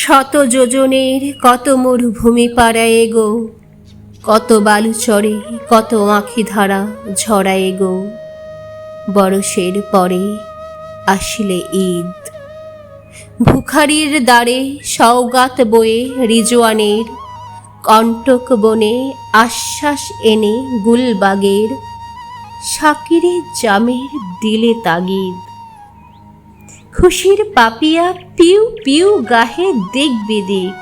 শত যোজনের কত মরুভূমি পাড়ায় গো কত বালু চড়ে কত আঁখি ধারা ঝরায় গো বরষের পরে আসিলে ঈদ। ভুখারির দ্বারে সৌগাত বয়ে রিজওয়ানের, কণ্টক বনে আশ্বাস এনে গুলবাগের, শাকিরে জামের দিলে তাগিদ। খুশির পাপিয়া পিউ পিউ গাহে দেখবে দিক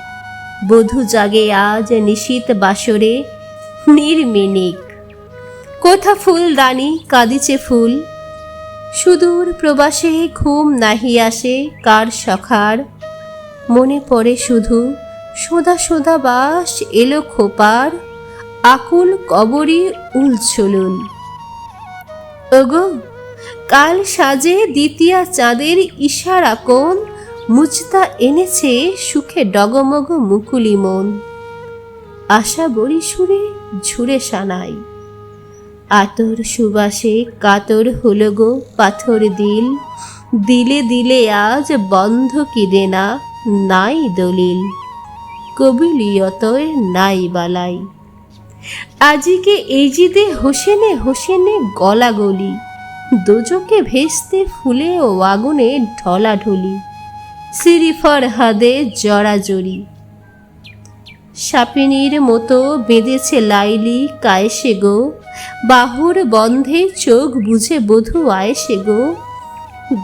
বধু জাগে আজ নিশীত বাসরে নির্মিনিক কোথা ফুলদানি কাঁদিছে ফুল? সুদূর প্রবাসে ঘুম নাহি আসে কার সখার? মনে পড়ে শুধু সোদা সোদা বাস এলো খোপার, আকুল কবরী উলছলুল ওগো কাল সাজে দ্বিতীয়া চাঁদের ইশারা কোন মুচতা এনেছে সুখে ডগমগ মুকুলি মন। আশা বড়ি সুরে ঝুরে সানাই। আতর সুবাসে কাতর হলো গো পাথর দিল। দিলে দিলে আজ বন্ধ কি দেনা, নাই দলিল। কবিলিয়তর নাই বালাই। আজিকে এই জিদে হোসেনে হোসেনে গলা গলি। দোজকে ভেস্তে ফুলে ও আগুনে ঢলাঢলি। সিরিফার হাদে জড়াজড়ি সাপিনীর মতো বেঁধেছে লাইলি, কায়েসে গো। বাহুর বন্ধে চোখ বুঝে বধু আয়েসে গো।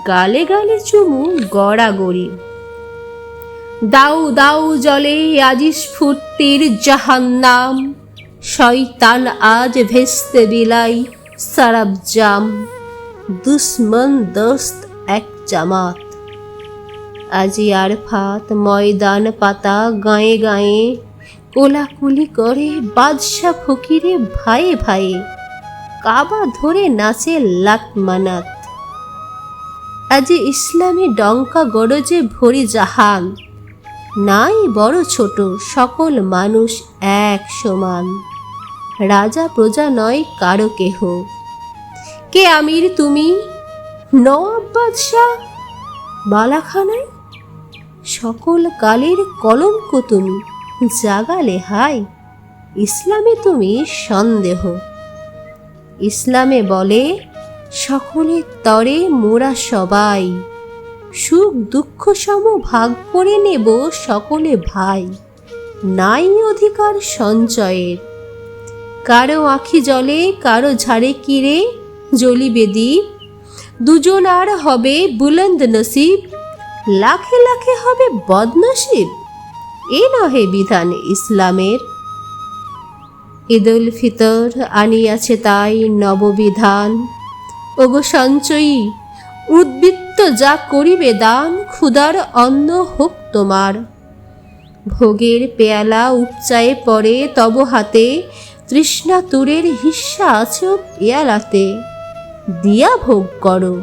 গালে গালে চুমু গড়া গড়াগড়ি দাউ দাউ জলে আজি স্ফূর্তির জাহান্নাম। শয়তান আজ ভেস্তে বিলাই সারাব জাম। দুশ্মন দোস্ত এক জামাত। আজি আর ফাত ময়দান পাতা গায়ে গায়ে, কোলাকুলি করে বাদশা ফকিরে ভাইয়ে ভাইয়ে কাবা ধরে নাচে লাত মানাত। আজি ইসলামী ডঙ্কা গরজে ভরি জাহান, নাই বড় ছোট সকল মানুষ এক সমান। রাজা প্রজা নয় কারও কেহ। কে আমির তুমি? নবাব বাদশাহ? বালাখানায়? সকল কালের কলঙ্ক তুমি, জাগালে হাই ইসলামে তুমি সন্দেহ। ইসলামে বলে, সকলের তরে মোরা সবাই, সুখ দুঃখ সম ভাগ করে নেব সকলে ভাই, নাই অধিকার সঞ্চয়ের। কারও আখি জলে, কারও ঝাড়ে কিরে জ্বলিবে দ্বীপ দুজন আর হবে বুলন্দ নসিব, লাখে লাখে হবে বদনসিব। এ নহে বিধান ইসলামের। ঈদুল ফিতর আনিয়াছে তাই নববিধান। ওগো সঞ্চয়ী, উদ্বৃত্ত যা করিবে দান ক্ষুদার অন্ন হোক তোমার। ভোগের পেয়ালা উপচায়ে পড়ে তব হাতে, তৃষ্ণা তুরের হিস্সা আছে পেয়ালাতে। দিয়া ভোগ করো,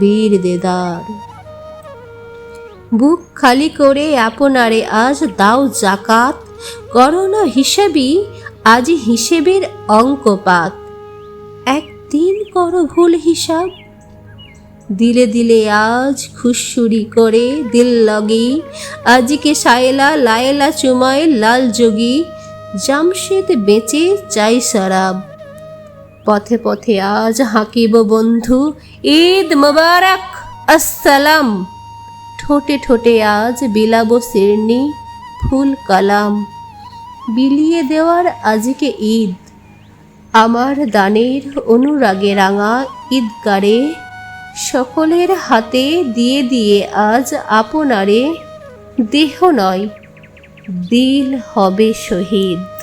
বীর দেদার। বুক খালি করে আপনারে আজ দাও জাকাত করোনা হিসেবই আজ হিসেবের অঙ্কপাত। একদিন করো ভুল হিসাব, দিলে দিলে আজ খুশুরি করে দিল লগি। আজকে সায়লা লায়লা চুমায় লাল যোগী, জামশেদ বেঁচে চাই শরাব। পথে পথে আজ হাঁকিব বন্ধু ঈদ মোবারক, আসসালাম। ঠোঁটে ঠোঁটে আজ বিলাব শিরনি ফুল কালাম। বিলিয়ে দেওয়ার আজকে ঈদ। আমার দানের অনুরাগে রাঙা ঈদগারে, সকলের হাতে দিয়ে দিয়ে আজ আপনারে দেহ নয়, দিল হবে শহীদ।